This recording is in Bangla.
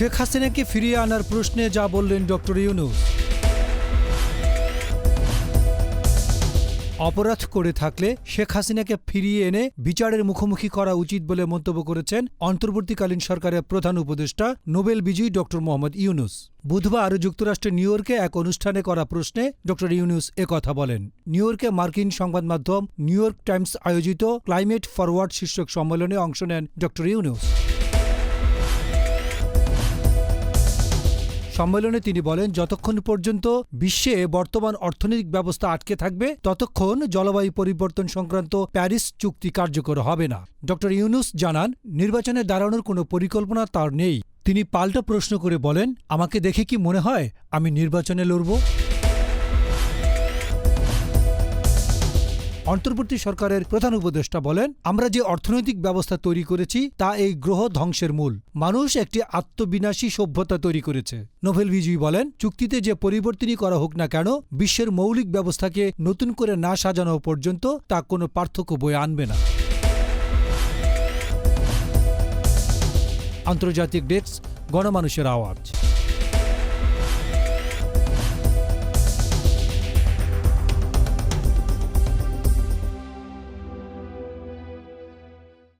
শেখ হাসিনাকে ফিরিয়ে আনার প্রশ্নে যা বললেন ডক্টর ইউনুস। অপরাধ করে থাকলে শেখ হাসিনাকে ফিরিয়ে এনে বিচারের মুখোমুখি করা উচিত বলে মন্তব্য করেছেন অন্তর্বর্তীকালীন সরকারের প্রধান উপদেষ্টা, নোবেল বিজয়ী ডক্টর মোহাম্মদ ইউনুস। বুধবার যুক্তরাষ্ট্রের নিউ ইয়র্কে এক অনুষ্ঠানে করা প্রশ্নে ড ইউনুস একথা বলেন। নিউ ইয়র্কে মার্কিন সংবাদ মাধ্যম নিউ ইয়র্ক টাইমস আয়োজিত ক্লাইমেট ফরওয়ার্ড শীর্ষক সম্মেলনে অংশ নেন ডক্টর ইউনুস। সম্মেলনে তিনি বলেন, যতক্ষণ পর্যন্ত বিশ্বে বর্তমান অর্থনৈতিক ব্যবস্থা আটকে থাকবে, ততক্ষণ জলবায়ু পরিবর্তন সংক্রান্ত প্যারিস চুক্তি কার্যকর হবে না। ড ইউনুস জানান, নির্বাচনে দাঁড়ানোর কোনো পরিকল্পনা তার নেই। তিনি পাল্টা প্রশ্ন করে বলেন, আমাকে দেখে কি মনে হয় আমি নির্বাচনে লড়ব? অন্তর্বর্তী সরকারের প্রধান উপদেষ্টা বলেন, আমরা যে অর্থনৈতিক ব্যবস্থা তৈরি করেছি, তা এই গ্রহ ধ্বংসের মূল। মানুষ একটি আত্মবিনাশী সভ্যতা তৈরি করেছে। নোভেল বিজয়ী বলেন, চুক্তিতে যে পরিবর্তনই করা হোক না কেন, বিশ্বের মৌলিক ব্যবস্থাকে নতুন করে না সাজানো পর্যন্ত তা কোনো পার্থক্য বয়ে আনবে না। আন্তর্জাতিক ডেস্ক, গণমানুষের আওয়াজ।